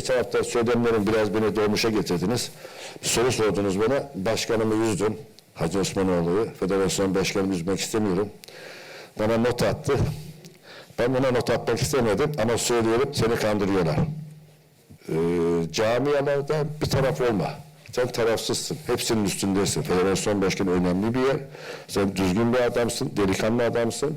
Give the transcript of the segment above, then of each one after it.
geçen hafta söylemlerim biraz beni dolmuşa getirdiniz. Soru sordunuz bana. Başkanımı üzdüm. Hacı Osmanoğlu'yu. Federasyon başkanımı üzmek istemiyorum. Bana not attı. Ben buna not atmak istemedim ama söylüyorum seni kandırıyorlar. Ee, camialarda bir taraf olma. Sen tarafsızsın. Hepsinin üstündesin. Federasyon başkanı önemli bir yer. Sen düzgün bir adamsın, delikanlı adamsın.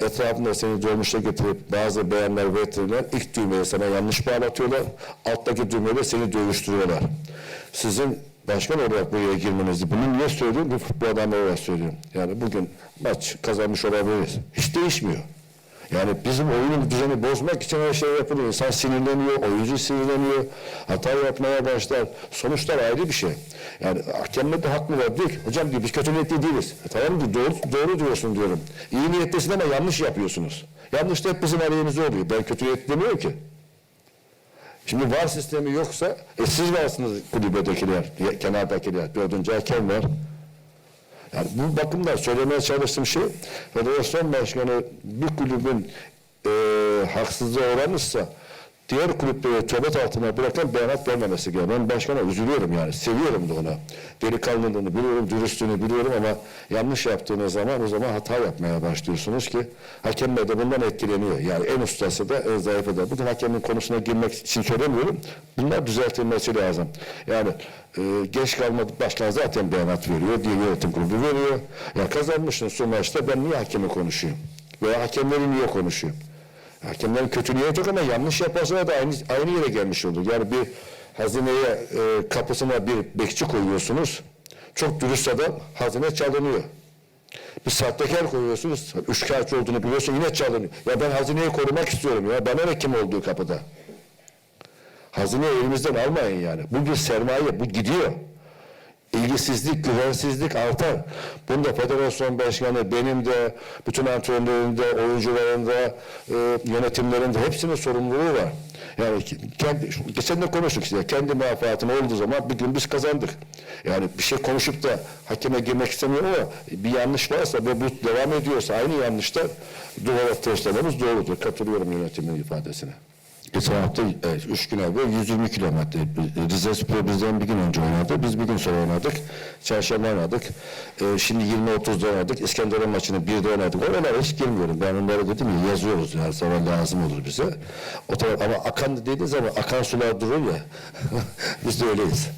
Etrafında seni dolmuşa getirip bazı beyanlar verirler. İlk düğmeyi sana yanlış bağlatıyorlar. Alttaki düğmeyle seni dövüştürüyorlar. Sizin başkan olarak buraya girmenizi, bunu niye söylüyorum? Bir futbol adamı olarak söylüyorum. Yani bugün maç kazanmış olabiliriz. Hiç değişmiyor. Yani bizim oyunun düzeni bozmak için her şey yapılıyor. İnsan sinirleniyor, oyuncu sinirleniyor, hata yapmaya başlar. Sonuçlar ayrı bir şey. Yani hakemler de haklı var. Diyor ki, hocam diyor biz kötü niyetli değiliz. E, tamam diyor, doğru, doğru diyorsun diyorum. İyi niyetlisin ama yanlış yapıyorsunuz. Yanlış da hep bizim aleyhimize oluyor. Ben kötü niyetli demiyorum ki. Şimdi var sistemi yoksa, e siz varsınız kulübedekiler, kenardakiler, dördüncü hakem var. Yani bu bakımdan söylemeye çalıştığım şey, federasyon başkanı bir kulübün e, haksızlığa uğramışsa diğer kulüpleri töbet altına bırakan beyanat vermemesi gerekiyor. Ben başkana üzülüyorum yani, seviyorum da ona. Delikanlılığını biliyorum, dürüstlüğünü biliyorum ama yanlış yaptığınız zaman o zaman hata yapmaya başlıyorsunuz ki hakemler de bundan etkileniyor. Yani en ustası da en zayıfı da. Bugün hakemin konusuna girmek için söylemiyorum. Bunlar düzeltilmesi lazım. Yani e, geç kalmadı başkan zaten beyanat veriyor diye yönetim kurulu veriyor. Ya kazanmışsın son maçta ben niye hakemi konuşuyorum? Veya hakemleri niye konuşuyorum? Hakemlerin kötü niyeti yok ama yanlış yaparsa da aynı, aynı yere gelmiş olur. Yani bir hazineye e, kapısına bir bekçi koyuyorsunuz. Çok dürüst adam hazine çalınıyor. Bir sahtekar koyuyorsunuz, üçkağıtçı olduğunu biliyorsun yine çalınıyor. Ya ben hazineyi korumak istiyorum ya. Bana ne kim olduğu kapıda. Hazineyi elimizden almayın yani. Bu bir sermaye, bu gidiyor. İlgisizlik, güvensizlik artar. Bunda federasyon başkanı, benim de, bütün antrenörlerin de, oyuncuların da, e, yönetimlerin de hepsinin sorumluluğu var. Yani kendi, geçen de konuştuk işte, kendi menfaatine olduğu zaman bir gün biz kazandık. Yani bir şey konuşup da hakeme girmek istemiyorum ama bir yanlış varsa ve bu devam ediyorsa aynı yanlışta duvara testlememiz doğrudur. Katılıyorum yönetimin ifadesine. Geçen hafta, evet, üç gün evvel 120 kilometre. Rize Spor bizden bir gün önce oynadı. Biz bir gün sonra oynadık. Çarşamba oynadık. Ee, şimdi 20-30'da oynadık. İskenderun maçını bir de oynadık. Oralara hiç girmiyorum. Ben onlara dedim ya yazıyoruz. Her zaman lazım olur bize. O taraf, ama akan dediğiniz zaman akan sular durur ya. Biz de öyleyiz.